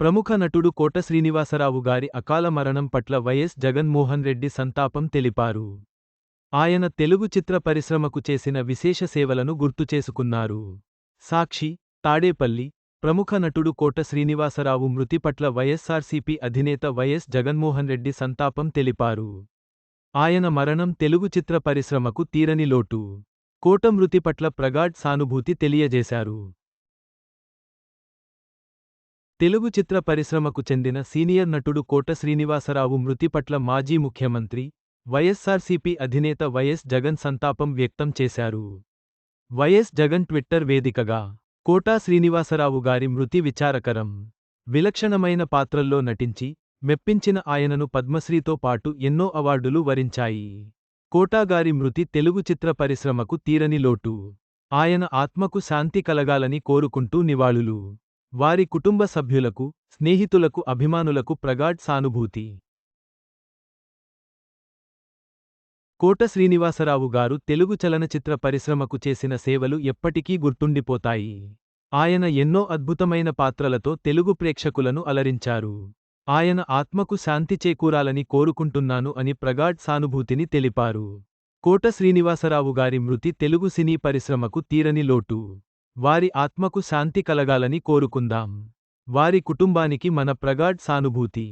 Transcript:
ప్రముఖ నటుడు కోట శ్రీనివాసరావు గారి అకాల మరణం పట్ల వైఎస్ జగన్మోహన్ రెడ్డి సంతాపం తెలిపారు. ఆయన తెలుగు చిత్ర పరిశ్రమకు చేసిన విశేష సేవలను గుర్తుచేసుకున్నారు సాక్షి తాడేపల్లి ప్రముఖ నటుడు కోట శ్రీనివాసరావు మృతి పట్ల వైఎస్సార్సీపీ అధినేత వైఎస్ జగన్మోహన్ రెడ్డి సంతాపం తెలిపారు. ఆయన మరణం తెలుగు చిత్ర పరిశ్రమకు తీరని లోటు. కోట మృతి పట్ల ప్రగాఢ్ సానుభూతి తెలియజేశారు. తెలుగు చిత్ర పరిశ్రమకు చెందిన సీనియర్ నటుడు కోట శ్రీనివాసరావు మృతి పట్ల మాజీ ముఖ్యమంత్రి వైఎస్సార్సీపీ అధినేత వైఎస్ జగన్ సంతాపం వ్యక్తం చేశారు. వైఎస్ జగన్ ట్విట్టర్ వేదికగా కోటా శ్రీనివాసరావు గారి మృతి విచారకరం. విలక్షణమైన పాత్రల్లో నటించి మెప్పించిన ఆయనను పద్మశ్రీతో పాటు ఎన్నో అవార్డులు వరించాయి. కోటాగారి మృతి తెలుగు చిత్ర పరిశ్రమకు తీరని లోటు. ఆయన ఆత్మకు శాంతి కలగాలని కోరుకుంటూ నివాళులు. వారి కుటుంబ సభ్యులకు స్నేహితులకు అభిమానులకు ప్రగాఢ్ సానుభూతి. కోట శ్రీనివాసరావు గారు తెలుగు చలనచిత్ర పరిశ్రమకు చేసిన సేవలు ఎప్పటికీ గుర్తుండిపోతాయి. ఆయన ఎన్నో అద్భుతమైన పాత్రలతో తెలుగు ప్రేక్షకులను అలరించారు. ఆయన ఆత్మకు శాంతి చేకూరాలని కోరుకుంటున్నాను అని ప్రగాఢ్ సానుభూతిని తెలిపారు. కోట శ్రీనివాసరావు గారి మృతి తెలుగు సినీ పరిశ్రమకు తీరని లోటు. వారి ఆత్మకు శాంతి కలగాలని కోరుకుందాం. వారి కుటుంబానికి మన ప్రగాఢ్ సానుభూతి.